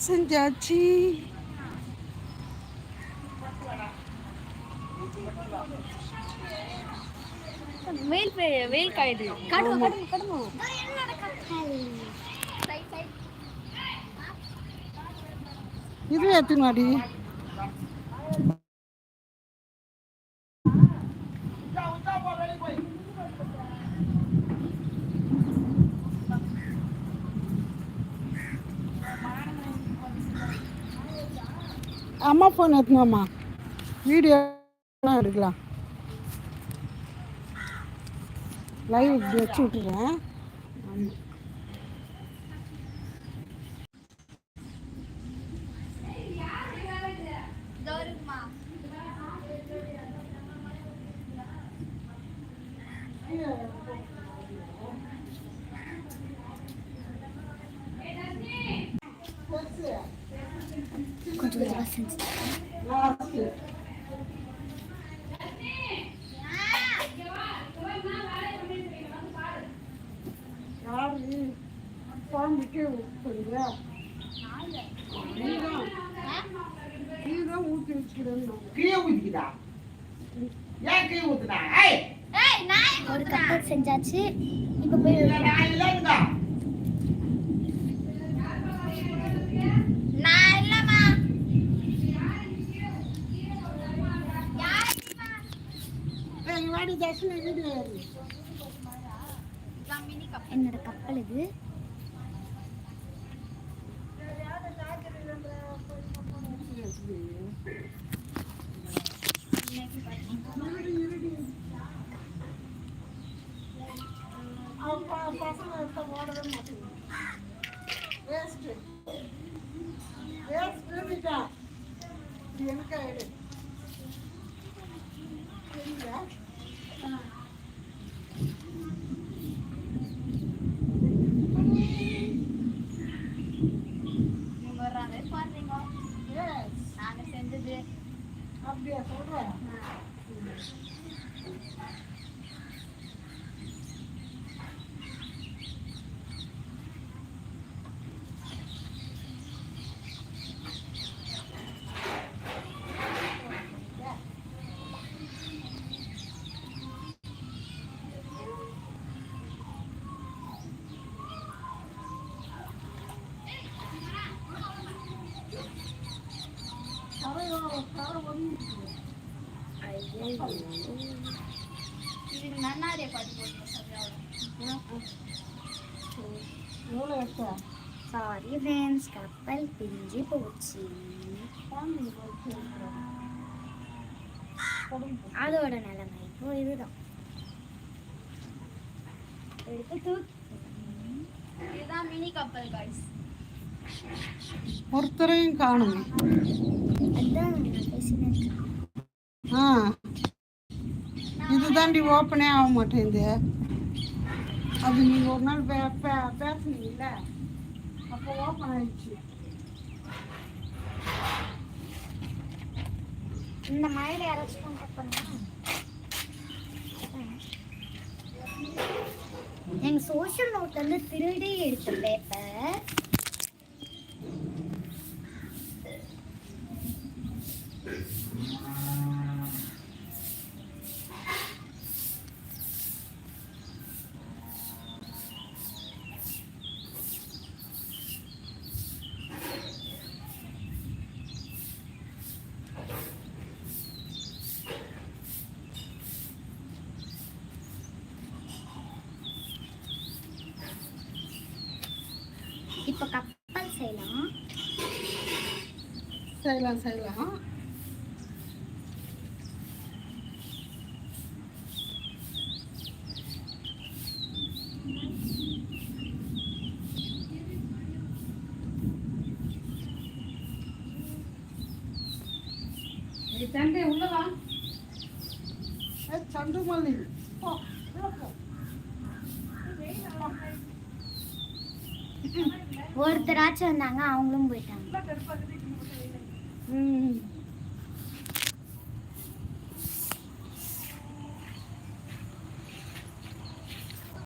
செஞ்சாச்சு வெயில் வெயில் காயுது. கடும கடும கடும இது எத்தனாடி அம்மா ஃபோன் எடுத்துனோம்மா வீடியோ எடுக்கலாம். லைவ் வச்சு விட்டுறேன் கொஞ்சம் கொஞ்சமாக செஞ்சு குழம்புக்கே ஊற்றுறீங்களா ஊற்றி வச்சுக்கிறேன்னு கீழே ஊத்திக்கிதா ஏன் கீழே ஏய் ஒரு கப்பல் செஞ்சாச்சு. இப்போ போய் என்னோட கப்பல் இது. வேஸ்ட்டு வேஸ்ட் வீட்டா. எனக்கு எஸ் நாங்க செஞ்சது. அப்படியா? சொல்கிறேன் கப்பல் பிரிஞ்சு போச்சு ஃபேமிலி போச்சு. அதோட நிலைமை இப்போ இதுதான். எடுத்து தூக்கி. இதுதான் மினி கப்பல் காய்ஸ் ஒருத்தரையும் காணுமே. ஆ. இது தாண்டி ஓப்பனே ஆக மாட்டேங்குது. அது நீங்கள் ஒரு நாள் பே பேசுனீங்கல்ல? அப்போ ஓப்பன் ஆயிடுச்சு. இந்த மழையில யாராச்சும் எங்க சோஷியல் நோட்ல இருந்து திருடி எடுத்த பேப்பர் இப்போ கப்பல் செய்யலாம் செய்யலாம் செய்யலாம் சண்டை உள்ளவா? ஏ சண்டு மல்லி போ. ஒருத்தராச்சும் வந்தாங்க அவங்களும் போயிட்டாங்க.